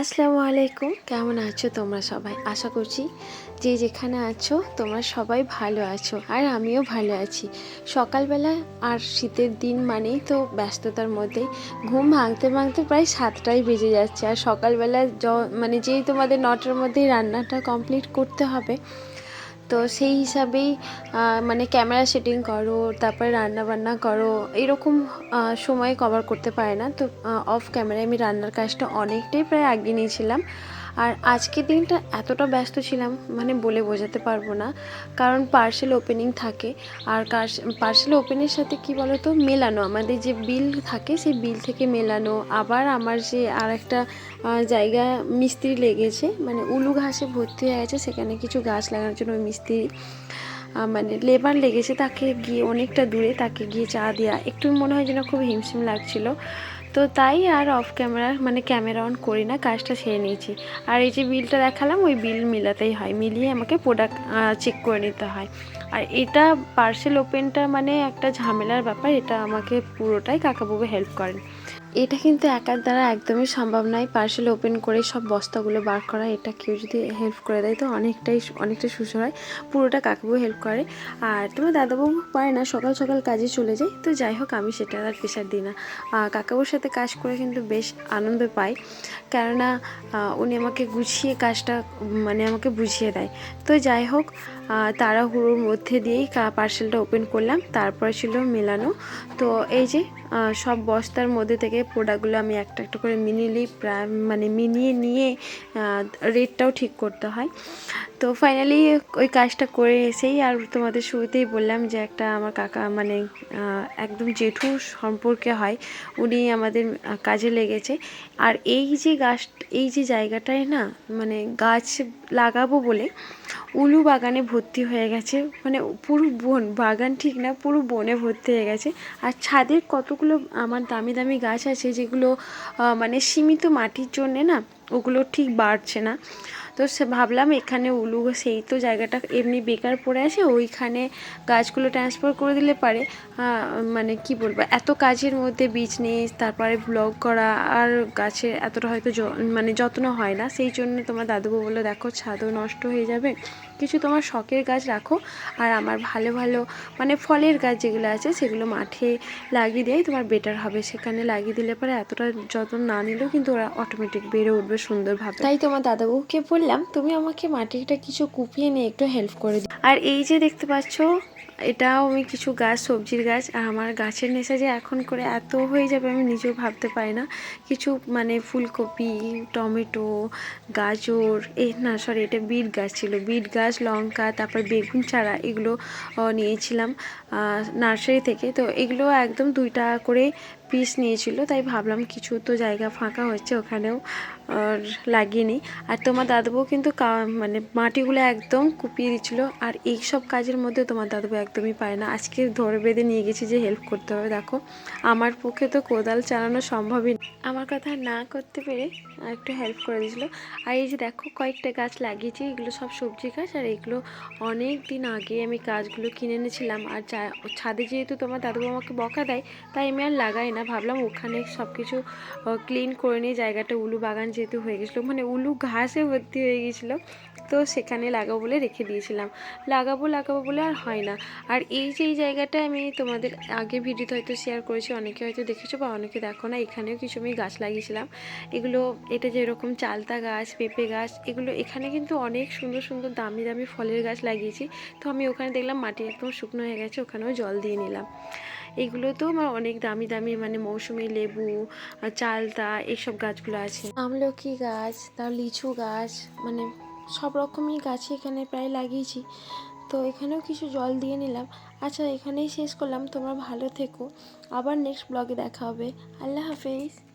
আসসালামু আলাইকুম। কেমন আছো তোমরা সবাই? আশা করছি যে যেখানে আছো, তোমরা সবাই ভালো আছো আর আমিও ভালো আছি। সকালবেলা আর শীতের দিন মানেই তো ব্যস্ততার মধ্যে ঘুম ভাঙতে ভাঙতে প্রায় সাতটাই বেজে যাচ্ছে। আর সকালবেলা মানে যেই তোমাদের নটার মধ্যেই রান্নাটা কমপ্লিট করতে হবে তো সেই হিসাবেই মানে ক্যামেরা সেটিং করো, তারপরে রান্না বান্না করো, এরকম সময় কভার করতে পারে না। তো অফ ক্যামেরায় আমি রান্নার কাজটা অনেকটাই প্রায় আগিয়ে নিয়েছিলাম। আর আজকের দিনটা এতটা ব্যস্ত ছিলাম মানে বলে বোঝাতে পারব না, কারণ পার্সেল ওপেনিং থাকে। আর পার্সেল ওপেনের সাথে কি বলো তো মেলানো, আমাদের যে বিল থাকে, সেই বিল থেকে মেলানো, আবার আমার যে আর একটা জায়গা মিস্ত্রি লেগেছে মানে উলু ঘাসে ভর্তি হয়ে গেছে, সেখানে কিছু গাছ লাগানোর জন্য মিস্ত্রি মানে লেবার লেগেছে তাকে গিয়ে অনেকটা দূরে, তাকে গিয়ে চা দেওয়া একটু মনে হয় যেন খুব হিমশিম লাগছিল। তো তাই আর অফ ক্যামেরা মানে ক্যামেরা অন করি না, কাজটা সেরে নিয়েছি। আর এই যে বিলটা দেখালাম, ওই বিল মিলাতেই হয়, মিলিয়ে আমাকে প্রোডাক্ট চেক করে নিতে হয়। আর এটা পার্সেল ওপেনটা মানে একটা ঝামেলার ব্যাপার, এটা আমাকে পুরোটাই কাকাবাবু হেল্প করেন। এটা কিন্তু একার দ্বারা একদমই সম্ভব নয়। পার্সেল ওপেন করে সব বস্তাগুলো বার করা, এটা কেউ যদি হেল্প করে দেয় তো অনেকটাই, অনেকটা সুসর হয়। পুরোটা কাকাবাবু হেল্প করে। আর তোমার দাদাবাবু পারে না, সকাল সকাল কাজে চলে যায়। তো যাই হোক, আমি সেটা আর প্রেশার দিই না। কাকাবুর সাথে কাজ করে কিন্তু বেশ আনন্দ পাই কেননা উনি আমাকে গুছিয়ে কাজটা মানে আমাকে বুঝিয়ে দেয়। তো যাই হোক তাড়াহুড়োর মধ্যে দিয়েই পার্সেলটা ওপেন করলাম। তারপরে ছিল মেলানো। তো এই যে সব বস্তার মধ্যে থেকে প্রোডাক্টগুলো আমি একটা একটা করে মিনিলি প্রায় মানে মিনিয়ে নিয়ে রেটটাও ঠিক করতে হয়। তো ফাইনালি ওই কাজটা করে এসেই আর তোমাদের শুরুতেই বললাম যে একটা আমার কাকা মানে একদম জেঠু সম্পর্কে হয়, উনি আমাদের কাজে লেগেছে। আর এই যে গাছ, এই যে জায়গাটায় না মানে গাছ লাগাবো বলে উলু বাগানে ভর্তি হয়ে গেছে। মানে পুরো বন, বাগান ঠিক না, পুরো বনে ভর্তি হয়ে গেছে। আর ছাদের কতগুলো আমার দামি দামি গাছ আছে যেগুলো মানে সীমিত মাটির জন্যে না, ওগুলো ঠিক বাড়ছে না। তো সে ভাবলাম এখানে উলু সেই তো জায়গাটা এমনি বেকার পড়ে আছে, ওইখানে গাছগুলো ট্রান্সফার করে দিলে পারে। মানে কি বলব, এত কাজের মধ্যে বীজ বিজনেস তারপরে ব্লগ করা, আর গাছের এতটা হয়তো মানে যত্ন হয় না। সেই জন্য তোমার দাদুবু বলল, দেখো ছাদও নষ্ট হয়ে যাবে। কিছু তোমার শখের গাছ রাখো আর আমার ভালো ভালো মানে ফলের গাছ যেগুলো আছে সেগুলো মাঠে লাগিয়ে দেয় তোমার বেটার হবে। সেখানে লাগিয়ে দিলে পরে এতটা যত্ন না নিলেও কিন্তু ওরা অটোমেটিক বেড়ে উঠবে সুন্দরভাবে। তাই তোমার দাদাবুকে বললাম তুমি আমাকে মাটিটা কিছু কুপিয়ে নিয়ে একটু হেল্প করে দিও। আর এই যে দেখতে পাচ্ছ এটাও আমি কিছু গাছ, সবজির গাছ, আর আমার গাছের নেশা যে এখন করে এত হয়ে যাবে আমি নিজেও ভাবতে পারি না। কিছু মানে ফুলকপি, টমেটো, গাজর, এ না সরি এটা বিট গাছ ছিল। বিট গাছ, লঙ্কা, তারপর বেগুন চারা এগুলো নিয়েছিলাম নার্সারি থেকে। তো এগুলো একদম দুইটা করে পিস নিয়েছিল, তাই ভাবলাম কিছু তো জায়গা ফাঁকা হচ্ছে ওখানেও, আর লাগিয়ে আর তোমার দাদাবু কিন্তু মানে মাটিগুলো একদম কুপিয়ে দিচ্ছিল আর এই সব কাজের মধ্যে তোমার দাদাবু একদমই পারে না। আজকে ধরে বেঁধে নিয়ে গেছি যে হেল্প করতে হবে, দেখো। আমার পক্ষে তো কোদাল চালানো সম্ভবই। আমার কথা না করতে পেরে একটু হেল্প করে দিয়েছিলো। আর এই যে দেখো, কয়েকটা গাছ লাগিয়েছি, এগুলো সব সবজি গাছ, আর এগুলো অনেক দিন আগে আমি গাছগুলো কিনে এনেছিলাম। আর ছাদে যেহেতু তোমার দাদুবাবু আমাকে বকা দেয়, তাই আমি আর লাগাই না, ভাবলাম ওখানে সব কিছু ক্লিন করে নিয়ে জায়গাটা উলু বাগান যেহেতু হয়ে গেছিল মানে উলু ঘাসে ভর্তি হয়ে গেছিল, তো সেখানে লাগাবো বলে রেখে দিয়েছিলাম। লাগাবো লাগাবো বলে আর হয় না। আর এই যে এই জায়গাটা আমি তোমাদের আগে ভিডিওতে হয়তো শেয়ার করেছি, অনেকে হয়তো দেখেছ বা অনেকে দেখো না, এখানেও কিছু আমি গাছ লাগিয়েছিলাম। এগুলো, এটা যেরকম চালতা গাছ, পেঁপে গাছ, এগুলো এখানে কিন্তু অনেক সুন্দর সুন্দর দামি দামি ফলের গাছ লাগিয়েছি। তো আমি ওখানে দেখলাম মাটি একদম শুকনো হয়ে গেছে, ওখানেও জল দিয়ে নিলাম। এগুলো তো আমার অনেক দামি দামি মানে মৌসুমি লেবু চালতা, এইসব গাছগুলো আছে। আমলকি গাছ, তার লিচু গাছ মানে সব রকমই গাছই এখানে প্রায় লাগিয়েছি। তো এখানেও কিছু জল দিয়ে নিলাম। আচ্ছা এখানেই শেষ করলাম। তোমরা ভালো থেকো। আবার নেক্সট ব্লগে দেখা হবে। আল্লাহ হাফেজ।